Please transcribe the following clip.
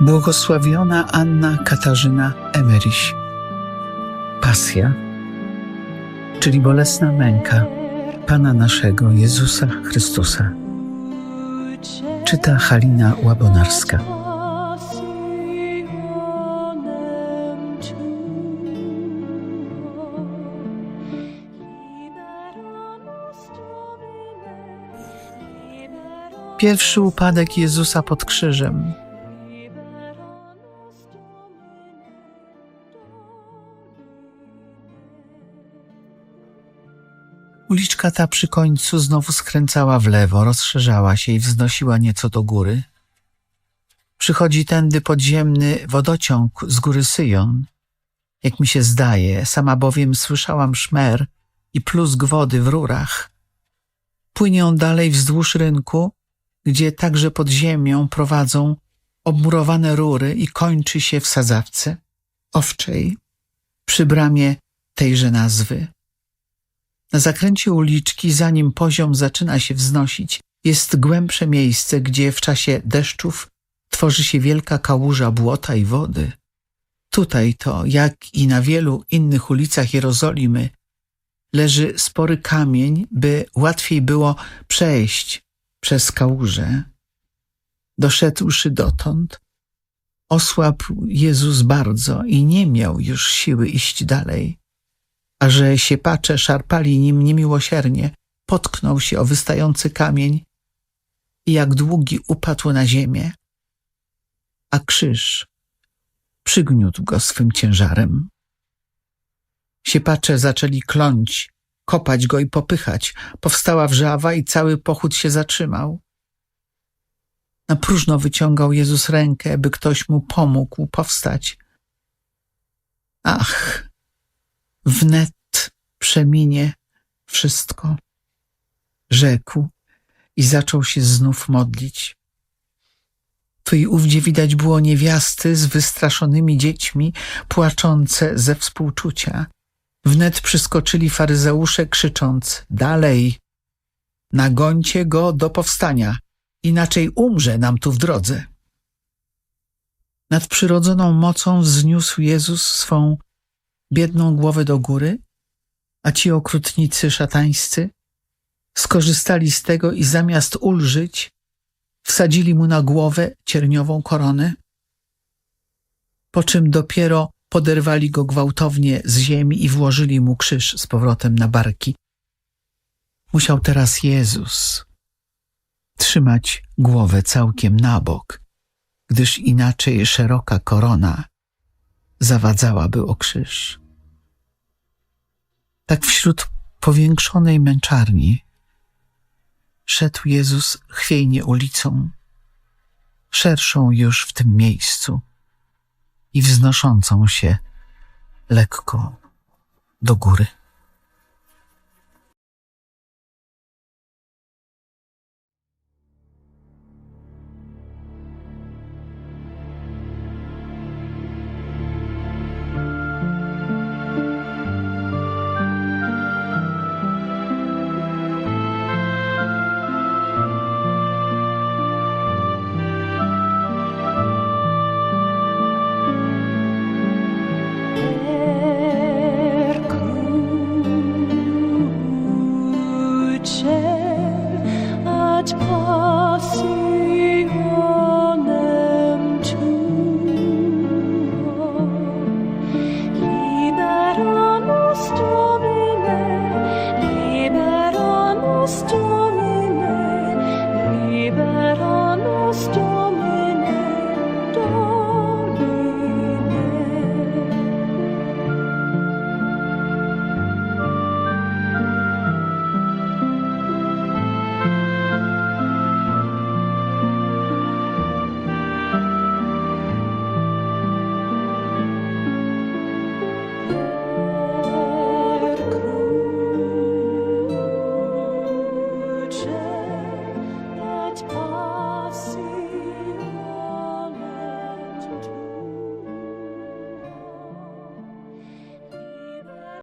Błogosławiona Anna Katarzyna Emeryś. Pasja, czyli bolesna męka Pana naszego Jezusa Chrystusa. Czyta Halina Łabonarska. Pierwszy upadek Jezusa pod krzyżem. Uliczka ta przy końcu znowu skręcała w lewo, rozszerzała się i wznosiła nieco do góry. Przychodzi tędy podziemny wodociąg z góry Syjon. Jak mi się zdaje, sama bowiem słyszałam szmer i plusk wody w rurach. Płynie on dalej wzdłuż rynku, gdzie także pod ziemią prowadzą obmurowane rury i kończy się w sadzawce owczej przy bramie tejże nazwy. Na zakręcie uliczki, zanim poziom zaczyna się wznosić, jest głębsze miejsce, gdzie w czasie deszczów tworzy się wielka kałuża błota i wody. Tutaj to, jak i na wielu innych ulicach Jerozolimy, leży spory kamień, by łatwiej było przejść przez kałużę. Doszedłszy dotąd, osłabł Jezus bardzo i nie miał już siły iść dalej a że siepacze szarpali nim niemiłosiernie, potknął się o wystający kamień i jak długi upadł na ziemię, a krzyż przygniótł go swym ciężarem. Siepacze zaczęli kląć, kopać go i popychać. Powstała wrzawa i cały pochód się zatrzymał. Na próżno wyciągał Jezus rękę, by ktoś mu pomógł powstać. Ach, wnet przeminie wszystko. Rzekł i zaczął się znów modlić. Tu i ówdzie widać było niewiasty z wystraszonymi dziećmi, płaczące ze współczucia. Wnet przyskoczyli faryzeusze, krzycząc: Dalej! Nagońcie go do powstania, inaczej umrze nam tu w drodze. Nadprzyrodzoną mocą wzniósł Jezus swą biedną głowę do góry, a ci okrutnicy szatańscy skorzystali z tego i zamiast ulżyć, wsadzili mu na głowę cierniową koronę, po czym dopiero poderwali go gwałtownie z ziemi i włożyli mu krzyż z powrotem na barki. Musiał teraz Jezus trzymać głowę całkiem na bok, gdyż inaczej szeroka korona zawadzałaby o krzyż. Tak wśród powiększonej męczarni szedł Jezus chwiejnie ulicą, szerszą już w tym miejscu i wznoszącą się lekko do góry. chair at passing.